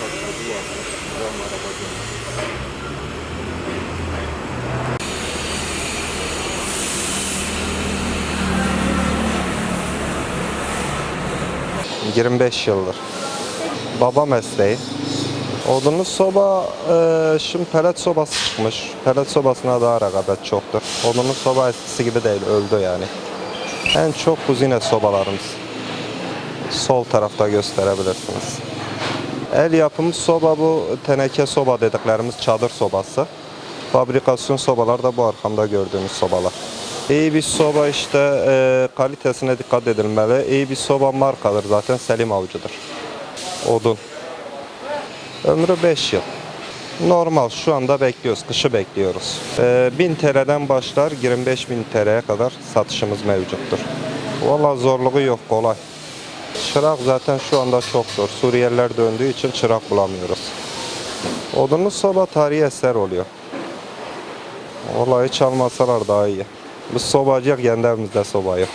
patladı var. Ram araba dönüyor. 25 yıldır. Baba mesleği. Odunlu soba, e, şimdi pelet sobası çıkmış. Pelet sobasına daha rekabet çoktur. Odunlu soba eskisi gibi değil, öldü yani. En çok kuzine sobalarımız. Sol tarafta gösterebilirsiniz. El yapımı soba bu teneke soba dediklerimiz çadır sobası. Fabrikasyon sobalar da bu arkamda gördüğünüz sobalar. İyi bir soba işte e, kalitesine dikkat edilmeli. İyi bir soba markadır zaten Selim Avcı'dır. Odun. Ömrü 5 yıl. Normal şu anda bekliyoruz, kışı bekliyoruz. E, 1000 TL'den başlar 25 bin TL'ye kadar satışımız mevcuttur. Valla zorluğu yok, kolay. Çırak zaten şu anda çok zor. Suriyeliler döndüğü için çırak bulamıyoruz. Odunlu soba tarihi eser oluyor. Vallahi hiç almasalar daha iyi. Biz sobacıyız, kendi evimizde soba yok.